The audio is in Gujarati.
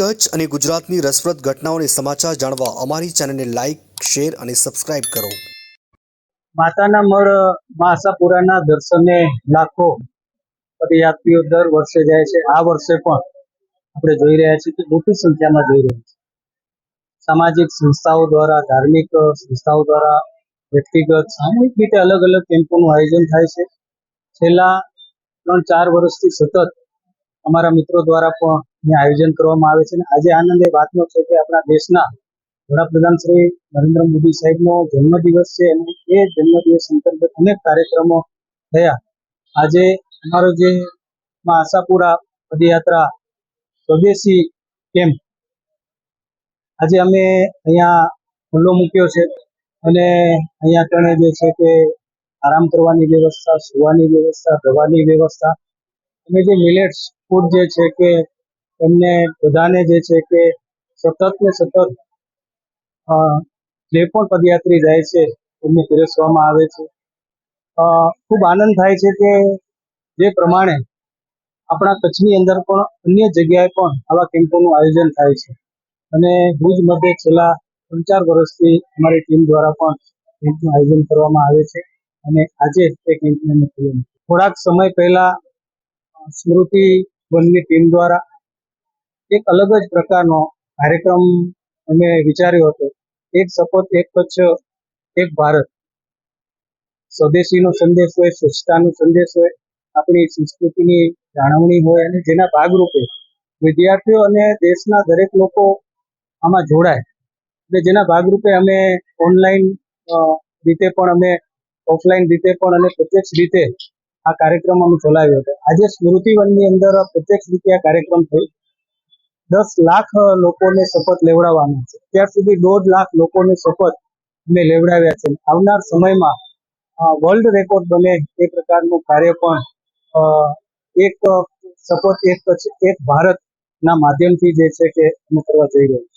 કચ્છ અને ગુજરાતની રસપ્રદ ઘટનાઓને સમાચાર જાણવા અમારી ચેનલને લાઇક શેર અને સબસ્ક્રાઇબ કરો. માતાના મળ માસાપુરાના દર્શને લાખો પદયાત્રીઓ દર વર્ષે જાય છે. આ વર્ષે પણ આપણે જોઈ રહ્યા છીએ કે મોટી સંખ્યામાં જોઈ રહ્યા છે સામાજિક સંસ્થાઓ દ્વારા, ધાર્મિક સંસ્થાઓ દ્વારા, વ્યક્તિગત, સામૂહિક રીતે અલગ અલગ કેમ્પોનું આયોજન થાય છે. છેલ્લા ત્રણ ચાર વર્ષથી સતત અમારા મિત્રો દ્વારા પણ આયોજન કરવામાં આવે છે આજે આનંદ એ વાતનો છે કે આપણા દેશના વડાપ્રધાન શ્રી નરેન્દ્ર મોદી સાહેબનો જન્મદિવસ છે અને એ જન્મદિવસ અંતર્ગત અનેક કાર્યક્રમો થયા. આજે અમારો જે આશાપુરા પદયાત્રા સ્વદેશી કેમ્પ આજે અમે અહીંયા ખુલ્લો મૂક્યો છે અને અહીંયા કણે જે છે કે આરામ કરવાની વ્યવસ્થા, સુવાની વ્યવસ્થા, દવાની વ્યવસ્થા અને જે મિલેટ્સ ફૂડ જે છે કે એમને બધાને જે છે કે સતત ને સતત જે પણ પદયાત્રી જાય છે, એમને પીરસવામાં આવે છે. ખૂબ આનંદ થાય છે કે જે પ્રમાણે આપણા કચ્છની અંદર પણ અન્ય જગ્યાએ પણ આવા કેમ્પોનું આયોજન થાય છે. અને ભુજ મધ્ય છેલ્લા ત્રણ ચાર વર્ષથી અમારી ટીમ દ્વારા પણ કેમ્પનું આયોજન કરવામાં આવે છે અને આજે તે કેમ્પને અમે થોડાક સમય પહેલા સ્મૃતિ વનની ટીમ દ્વારા એક અલગ જ પ્રકારનો કાર્યક્રમ અમે વિચાર્યો હતો. એક શપથ એક કચ્છ, એક ભારત. સ્વદેશીનો સંદેશ હોય, સ્વચ્છતાનો સંદેશ હોય, આપણી સંસ્કૃતિની જાળવણી હોય અને જેના ભાગરૂપે વિદ્યાર્થીઓ અને દેશના દરેક લોકો આમાં જોડાય. એટલે જેના ભાગરૂપે અમે ઓનલાઈન રીતે પણ અમે, ઓફલાઈન રીતે પણ અને પ્રત્યક્ષ રીતે આ કાર્યક્રમ અમે ચલાવ્યો હતો. આજે સ્મૃતિવનની અંદર પ્રત્યક્ષ રીતે આ કાર્યક્રમ થયો. દસ લાખ લોકોને શપથ લેવડાવવાના છે. ત્યાર સુધી દોઢ લાખ લોકોને શપથ અમે લેવડાવ્યા છે. આવનાર સમયમાં વર્લ્ડ રેકોર્ડ બને એ પ્રકારનું કાર્ય પણ એક શપથ એક એક ભારતના માધ્યમથી જે છે કે અમે કરવા જઈ રહ્યા છીએ.